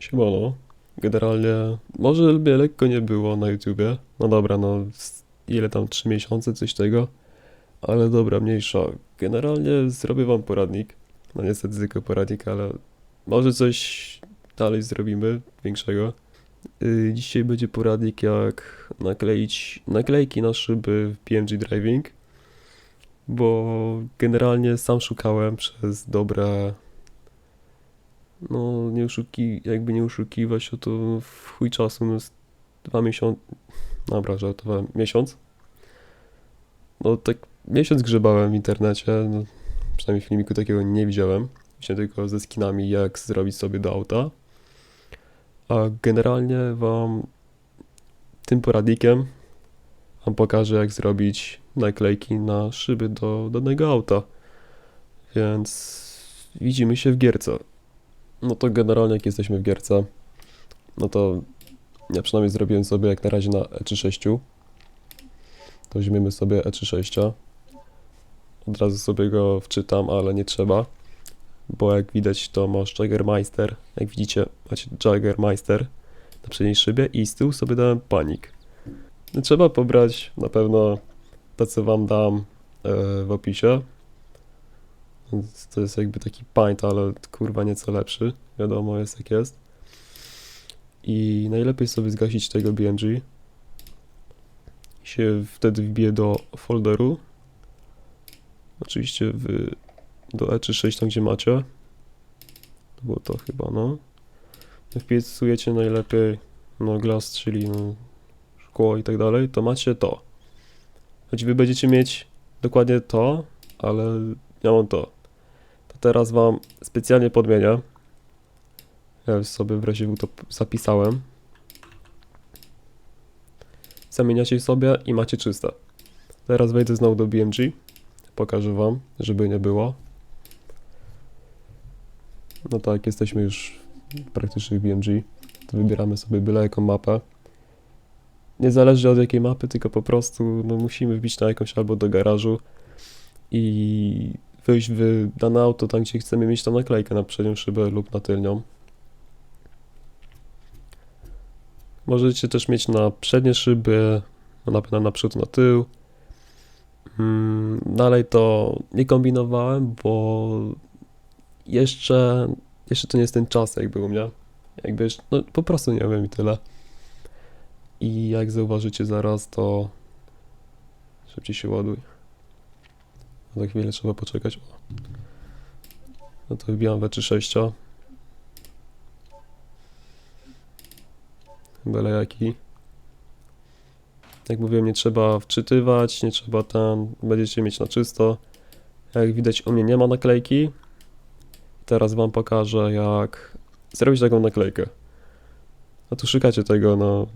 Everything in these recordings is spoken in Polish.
Siemano. Generalnie, może mnie lekko nie było na YouTubie. No dobra, no ile tam, 3 miesiące, coś tego. Ale dobra, mniejsza. Generalnie zrobię wam poradnik. No niestety tylko poradnik, ale może coś dalej zrobimy większego. Yy, dzisiaj będzie poradnik jak nakleić naklejki na szyby w PNG Driving. Bo generalnie sam szukałem przez dobre no, nie oszuki, jakby nie oszukiwać się, to w chuj czasu, no, z dwa miesiące, dobra, żartowałem, miesiąc? No, tak miesiąc grzebałem w internecie, no, przynajmniej filmiku takiego nie widziałem, widziałem tylko ze skinami, jak zrobić sobie do auta, a generalnie wam tym poradnikiem wam pokażę, jak zrobić naklejki na szyby do danego auta, więc widzimy się w gierce. No to generalnie jak jesteśmy w gierce, no to ja przynajmniej zrobiłem sobie jak na razie na E36. To weźmiemy sobie E36. Od razu sobie go wczytam, ale nie trzeba. Bo jak widać to masz Jaggermeister. Jak widzicie macie Jaggermeister na przedniej szybie i z tyłu sobie dałem panik. Trzeba pobrać na pewno to co wam dam e, w opisie. Więc To jest jakby taki paint, ale kurwa nieco lepszy. Wiadomo jest jak jest. I najlepiej sobie zgasić tego BMG. Się wtedy wbije do folderu. Oczywiście w, do E36 tam gdzie macie. To było to chyba, no. Wpisujecie najlepiej no glass, czyli no, szkło i tak dalej, to macie to. Choć wy będziecie mieć dokładnie to, ale ja mam to. Teraz wam specjalnie podmienię. Ja już sobie w razie to zapisałem. Zamieniacie sobie i macie czyste. Teraz wejdę znowu do BMG. Pokażę wam, żeby nie było. No tak, jesteśmy już praktycznie w BMG. To wybieramy sobie byle jaką mapę. Nie zależy od jakiej mapy, tylko po prostu no, musimy wbić na jakąś albo do garażu i wejść w dane auto, tam gdzie chcemy mieć tą naklejkę na przednią szybę lub na tylnią. Możecie też mieć na przednie szyby, na na przód, na tył. Mm, dalej to nie kombinowałem, bo jeszcze, jeszcze to nie jest ten czas jakby u mnie. Jakby, no po prostu nie wiem i tyle. I jak zauważycie zaraz, to szybciej się ładuj. Za chwilę trzeba poczekać. O. No to wbijam we 3.6. Byle jaki. Jak mówiłem, nie trzeba wczytywać, nie trzeba tam, będziecie mieć na czysto. Jak widać, u mnie nie ma naklejki. Teraz wam pokażę, jak zrobić taką naklejkę. A tu szukacie tego, no,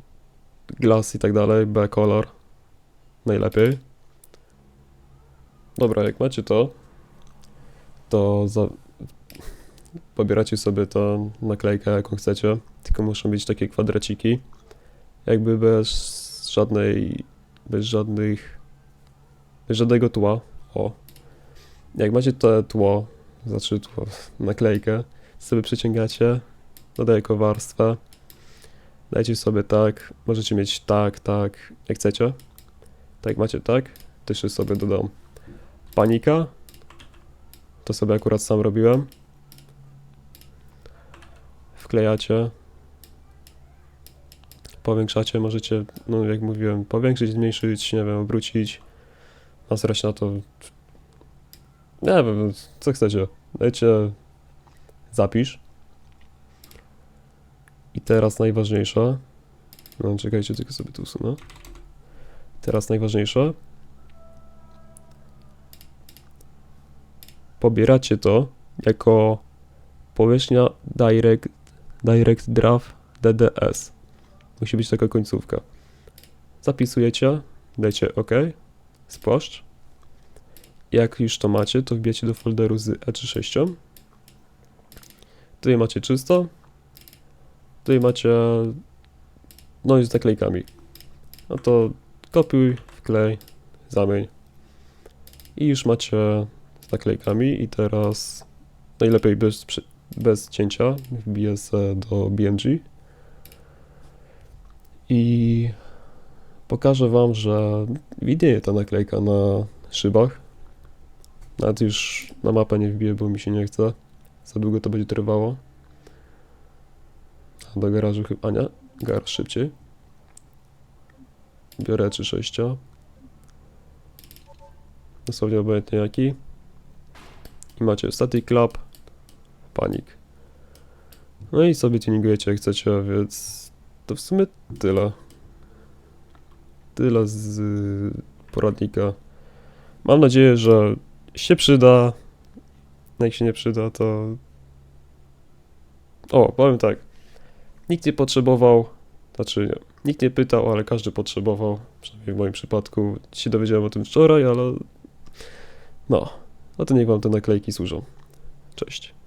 glass i tak dalej, B-color. Najlepiej. Dobra, jak macie to, to za... pobieracie sobie tą naklejkę, jaką chcecie, tylko muszą być takie kwadraciki, jakby bez żadnej, bez żadnych, bez żadnego tła, o. Jak macie to tło, znaczy tło, naklejkę, sobie przeciągacie, dodaję jako warstwę, dajcie sobie tak, możecie mieć tak, tak, jak chcecie, tak macie tak, też sobie dodam panika. To sobie akurat sam robiłem. Wklejacie. Powiększacie, możecie, no jak mówiłem, powiększyć, zmniejszyć, nie wiem, obrócić. Nasrać na to. Nie wiem, co chcecie. Dajcie zapisz. I teraz najważniejsze. No czekajcie, tylko sobie tu usunę. Teraz najważniejsze. Pobieracie to jako powierzchnia Direct, direct Draft DDS. Musi być taka końcówka. Zapisujecie, dajcie OK, spłaszcz. Jak już to macie, to wbijacie do folderu z E36. Tutaj macie czysto. Tutaj macie no i z naklejkami. No to kopiuj, wklej, zamień. I już macie naklejkami i teraz najlepiej bez, bez cięcia, wbiję se do BMG i pokażę wam, że widnieje ta naklejka na szybach. Nawet już na mapę nie wbiję, bo mi się nie chce. Za długo to będzie trwało. Do garażu chyba nie. Garaż szybciej. Biorę 3.6. Dosłownie obojętnie jaki. I macie static club, panik. No i sobie tuningujecie jak chcecie, więc to w sumie tyle. Tyle z poradnika. Mam nadzieję, że się przyda. Jak się nie przyda, to. O, powiem tak. Nikt nie potrzebował, znaczy nie, nikt nie pytał, ale każdy potrzebował. Przynajmniej w moim przypadku. Się dowiedziałem o tym wczoraj, ale. No. No to niech wam te naklejki służą. Cześć.